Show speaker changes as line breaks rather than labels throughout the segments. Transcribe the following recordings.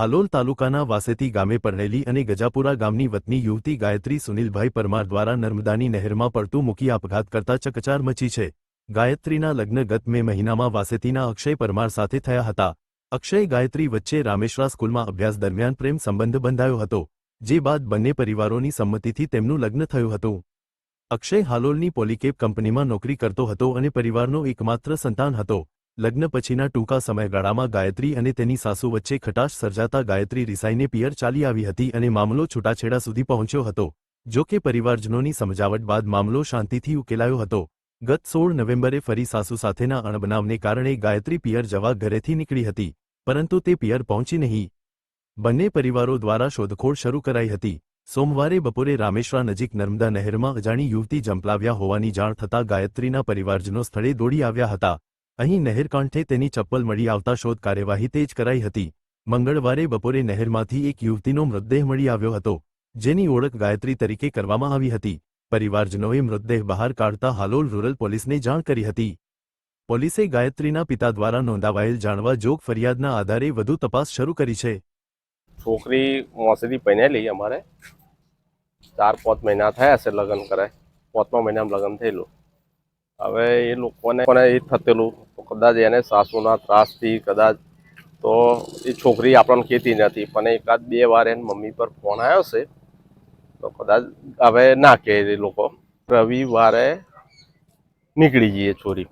હાલોલ તાલુકાના વાસેતી ગામે પરણેલી અને ગજાપુરા ગામની વતની યુવતી ગાયત્રી સુનિલભાઈ પરમાર દ્વારા નર્મદાની નહેરમાં પડતું મૂકી આપઘાત કરતા ચકચાર મચી છે. ગાયત્રીના લગ્ન ગત મે મહિનામાં વાસેતીના અક્ષય પરમાર સાથે થયા હતા. અક્ષય ગાયત્રી વચ્ચે રામેશ્વરા સ્કૂલમાં અભ્યાસ દરમિયાન પ્રેમ સંબંધ બંધાયો હતો, જે બાદ બંને પરિવારોની સંમતિથી તેમનું લગ્ન થયું હતું. અક્ષય હાલોલની પોલીકેપ કંપનીમાં નોકરી કરતો હતો અને પરિવારનો એકમાત્ર સંતાન હતો. લગ્ન પછીના ટૂંકા સમયગાળામાં ગાયત્રી અને તેની સાસુ વચ્ચે ખટાશ સર્જાતા ગાયત્રી રિસાઈને પિયર ચાલી આવી હતી અને મામલો છૂટાછેડા સુધી પહોંચ્યો હતો, જો કે પરિવારજનોની સમજાવટ બાદ મામલો શાંતિથી ઉકેલાયો હતો. ગત સોળ નવેમ્બરે ફરી સાસુ સાથેના અણબનાવને કારણે ગાયત્રી પિયર જવા ઘરેથી નીકળી હતી, પરંતુ તે પિયર પહોંચી નહીં. બંને પરિવારો દ્વારા શોધખોળ શરૂ કરાઈ હતી. સોમવારે બપોરે રામેશ્વરા નજીક નર્મદા નહેરમાં અજાણી યુવતી જંપલાવ્યા હોવાની જાણ થતાં ગાયત્રીના પરિવારજનો સ્થળે દોડી આવ્યા હતા. અહીં નહેરકાંઠે તેની ચપ્પલ મળી આવતા શોધ કાર્યવાહી તેજ કરાઈ હતી. મંગળવારે બપોરે નહેરમાંથી એક યુવતીનો મૃતદેહ મળી આવ્યો હતો, જેની ઓળખ ગાયત્રી તરીકે કરવામાં આવી હતી. પરિવારજનોએ મૃતદેહ બહાર કાઢતા હાલોલ રૂરલ પોલીસને જાણ કરી હતી. પોલીસે ગાયત્રીના પિતા દ્વારા નોંધાવાયેલ જાણવા જોગ ફરિયાદના આધારે વધુ તપાસ શરૂ કરી છે.
છોકરી મોસેથી પહેરેલી અમારે. ચાર પાંચ મહિના થયા છે લગ્ન કરે પાંચમા મહિનામાં લગ્ન થયેલું. હવે એ લોકોને એ થતેલું કદાચ એને સાસુના ત્રાસથી કદાચ તો એ છોકરી આપણને કહેતી નથી, પણ એકાદ બે વાર એને મમ્મી પર ફોન આવ્યો છે, તો કદાચ હવે ના કહે એ લોકો. રવિવારે નીકળી જઈએ છોરી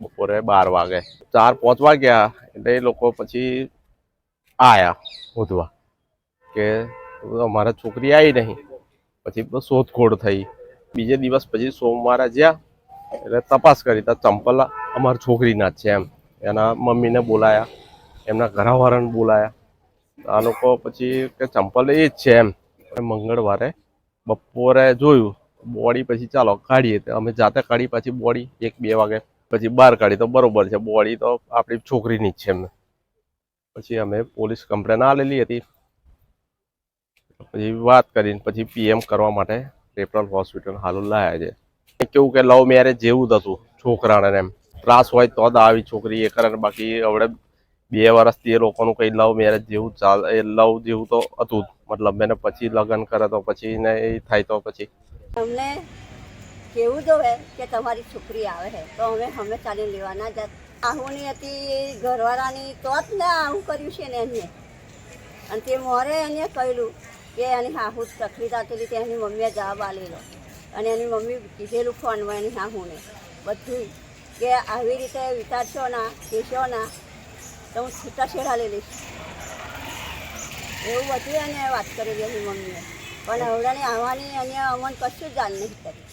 બપોરે બાર વાગે. ચાર, પાંચ વાગ્યા એટલે એ લોકો પછી આયા શોધવા કે અમારા છોકરી આવી નહીં. પછી શોધખોળ થઈ. બીજે દિવસ પછી સોમવારે જ્યાં, એટલે તપાસ કરી તો ચંપલ અમારી છોકરીના જ છે એમ. એના મમ્મીને બોલાયા, એમના ઘરવાળાને બોલાયા. આ લોકો પછી કે ચંપલ એ જ છે એમ. મંગળવારે બપોરે જોયું, બોડી પછી ચાલો કાઢીએ તો. અમે જાતે કાઢી પછી બોડી, એક બે વાગે પછી બહાર કાઢી. તો બરોબર છે, બોડી તો આપણી છોકરીની જ છે એમને. પછી અમે પોલીસ કમ્પ્લેન આલેલી હતી. પછી વાત કરીને પછી પીએમ કરવા માટે રેફરલ હોસ્પિટલ હાલ લાયા છે. કેવું કે લવ મેરેજ જેવું જ હતું છોકરાને એમ. ત્રાસ હોય તો જ આવી છોકરી એ કરે બાકી હવે બે વર્ષથી એ લોકોનું કંઈ લવ મેરેજ જેવું ચાલ, એ લવ જેવું તો હતું મતલબ એને પછી લગ્ન કરે તો પછી ને એ થાય તો પછી.
અમને કેવું જોવે કે તમારી છોકરી આવે છે? તો અમે અમે ચાલી લેવાના જ. આહુની હતી ઘરવાળાની તો જ ને આવું કર્યું છે ને એને અને તે મોરે એને કહ્યું કે એની હાહુ તકલીફ થતી તે એની મમ્મીએ જવાબ આલેલો અને એની મમ્મી કીધેલું ફોનમાં એની હાહુને બધું કે આવી રીતે વિચારશો ના કહેશો ના તો હું છૂટા છેડા લઈ લઈશ. એવું બધું એને વાત કરેલી એની મમ્મીએ. પણ હવડાની આવવાની અને અમને કશું જ જાણ નહીં કરી.